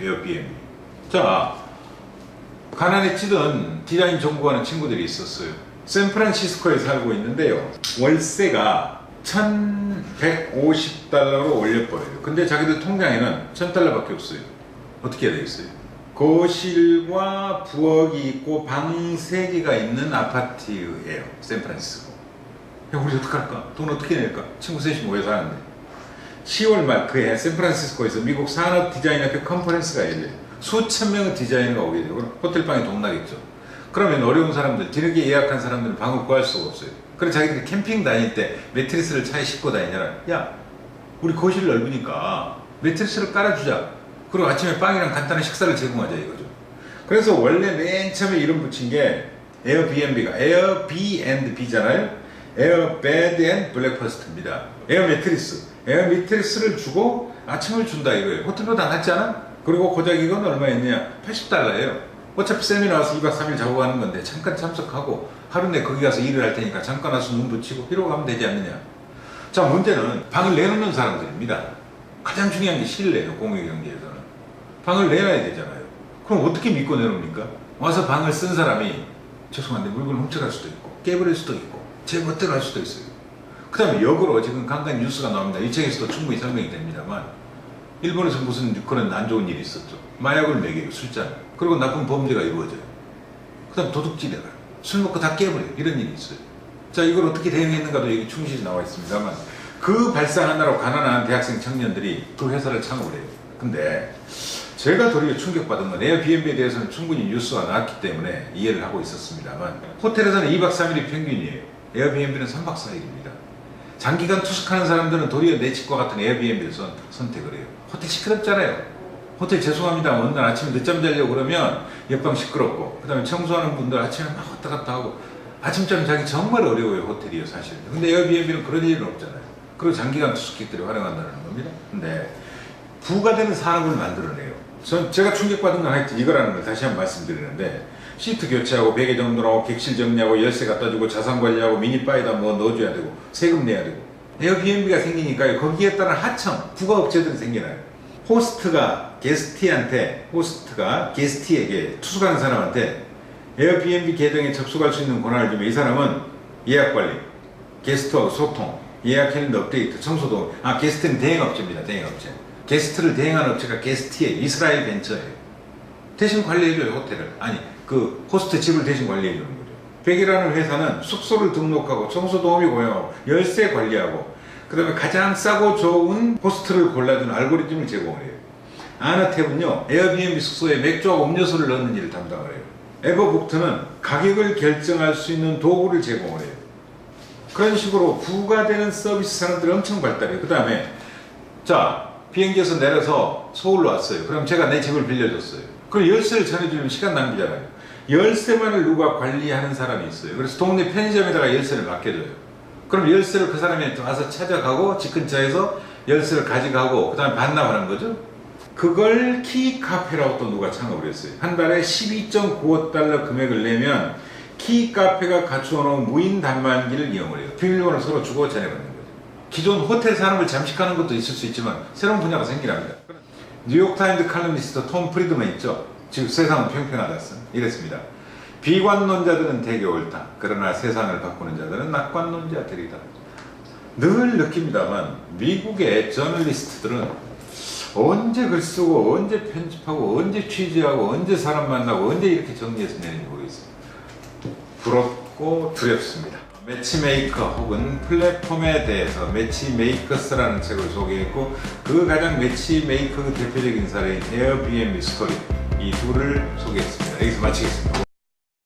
에어비앤비. 자, 가난에 찌든 디자인 전공하는 친구들이 있었어요. 샌프란시스코에 살고 있는데요. 월세가 1,150달러로 올려버려요. 근데 자기들 통장에는 1,000달러밖에 없어요. 어떻게 해야 되겠어요? 거실과 부엌이 있고 방 3개가 있는 아파트예요. 샌프란시스코. 야, 우리 어떡할까? 돈 어떻게 낼까? 친구 셋이 모여서 하는데. 10월 말 그해 샌프란시스코에서 미국 산업 디자인학교 컨퍼런스가 열려요. 수천 명의 디자이너가 오게. 그럼 호텔방이 동나겠죠. 그러면 어려운 사람들, 뒤늦게 예약한 사람들은 방을 구할 수가 없어요. 그래서 자기들이 캠핑 다닐 때 매트리스를 차에 싣고 다니냐라. 야, 우리 거실 넓으니까 매트리스를 깔아주자. 그리고 아침에 빵이랑 간단한 식사를 제공하자 이거죠. 그래서 원래 맨 처음에 이름 붙인 게 에어비앤비가 에어비앤비잖아요. 에어 베드 앤 블랙퍼스트입니다. 에어 매트리스. 에어 매트리스를 주고 아침을 준다 이거예요. 호텔보다 낫지 않아? 그리고 고작 이건 얼마였냐? 80달러예요. 어차피 세미나 와서 2박 3일 자고 가는 건데 잠깐 참석하고 하루 내 거기 가서 일을 할 테니까 잠깐 와서 눈 붙이고 이러고 가면 되지 않느냐. 자 문제는 방을 내놓는 사람들입니다. 가장 중요한 게 신뢰예요. 공유 경제에서는. 방을 내놔야 되잖아요. 그럼 어떻게 믿고 내놓습니까? 와서 방을 쓴 사람이 죄송한데 물건을 훔쳐갈 수도 있고 깨버릴 수도 있고 제 멋대로 할 수도 있어요. 그 다음에 역으로 지금 간간히 뉴스가 나옵니다. 이 책에서도 충분히 설명이 됩니다만 일본에서 무슨 그런 안 좋은 일이 있었죠. 마약을 먹여요, 술잔. 그리고 나쁜 범죄가 이루어져요. 그 다음 도둑질해가 술 먹고 다 깨버려요. 이런 일이 있어요. 자, 이걸 어떻게 대응했는가도 여기 충실히 나와 있습니다만 그 발상하느라고 가난한 대학생 청년들이 그 회사를 창업을 해요. 근데 제가 도리어 충격받은 건 에어비앤비에 대해서는 충분히 뉴스가 나왔기 때문에 이해를 하고 있었습니다만 호텔에서는 2박 3일이 평균이에요. 에어비앤비는 3박 4일입니다. 장기간 투숙하는 사람들은 도리어 내 집과 같은 에어비앤비를 선, 선택을 해요. 호텔 시끄럽잖아요. 호텔 죄송합니다. 어느 날 아침에 늦잠 자려고 그러면 옆방 시끄럽고 그 다음에 청소하는 분들 아침에 막 왔다 갔다 하고 아침잠 자기 정말 어려워요. 호텔이요 사실. 근데 에어비앤비는 그런 일은 없잖아요. 그리고 장기간 투숙객들이 활용한다는 겁니다. 근데 부가 되는 산업을 만들어내요. 전 제가 충격받은 건 하여튼 이거라는 걸 다시 한번 말씀드리는데 시트 교체하고 베개 정돈하고 객실 정리하고 열쇠 갖다 주고 자산 관리하고 미니바에다 뭐 넣어줘야 되고 세금 내야 되고 에어비앤비가 생기니까 거기에 따른 하청 부가업체들이 생겨나요. 호스트가 게스티한테 호스트가 게스티에게 투숙하는 사람한테 에어비앤비 계정에 접속할 수 있는 권한을 주면 이 사람은 예약 관리, 게스트하고 소통, 예약 캘린더 업데이트, 청소 도 아 게스트는 대행업체입니다. 대행업체. 게스트를 대행하는 업체가 게스티에 이스라엘 벤처예요. 대신 관리해줘요 호텔을 아니 그 호스트 집을 대신 관리해주는 거죠. 백이라는 회사는 숙소를 등록하고 청소 도우미 고용하고 열쇠 관리하고 그 다음에 가장 싸고 좋은 호스트를 골라주는 알고리즘을 제공을 해요. 아나탭은요 에어비앤비 숙소에 맥주하고 음료수를 넣는 일을 담당을 해요. 에버북트는 가격을 결정할 수 있는 도구를 제공을 해요. 그런 식으로 부가되는 서비스 산업들이 엄청 발달해요. 그 다음에 자 비행기에서 내려서 서울로 왔어요. 그럼 제가 내 집을 빌려줬어요. 그럼 열쇠를 전해주면 시간 낭비잖아요. 열쇠만을 누가 관리하는 사람이 있어요. 그래서 동네 편의점에다가 열쇠를 맡겨줘요. 그럼 열쇠를 그 사람이 와서 찾아가고 집 근처에서 열쇠를 가져가고 그 다음에 반납하는 거죠. 그걸 키 카페라고 또 누가 창업을 했어요. 한 달에 12.95달러 금액을 내면 키 카페가 갖추어 놓은 무인 단말기를 이용을 해요. 비밀번호를 서로 주고 전해받는 거죠. 기존 호텔 산업을 잠식하는 것도 있을 수 있지만 새로운 분야가 생기랍니다. 뉴욕타임즈 칼럼니스트 톰 프리드만 있죠. 지금 세상은 평평하다 쓴 이랬습니다. 비관론자들은 대개 옳다. 그러나 세상을 바꾸는 자들은 낙관론자들이다. 늘 느낍니다만 미국의 저널리스트들은 언제 글 쓰고 언제 편집하고 언제 취재하고 언제 사람 만나고 언제 이렇게 정리해서 내는지 모르겠어요. 부럽고 두렵습니다. 매치메이커 혹은 플랫폼에 대해서 매치메이커스라는 책을 소개했고 그 가장 매치메이커 대표적인 사례인 에어비앤비 스토리 이 둘을 소개했습니다. 여기서 마치겠습니다.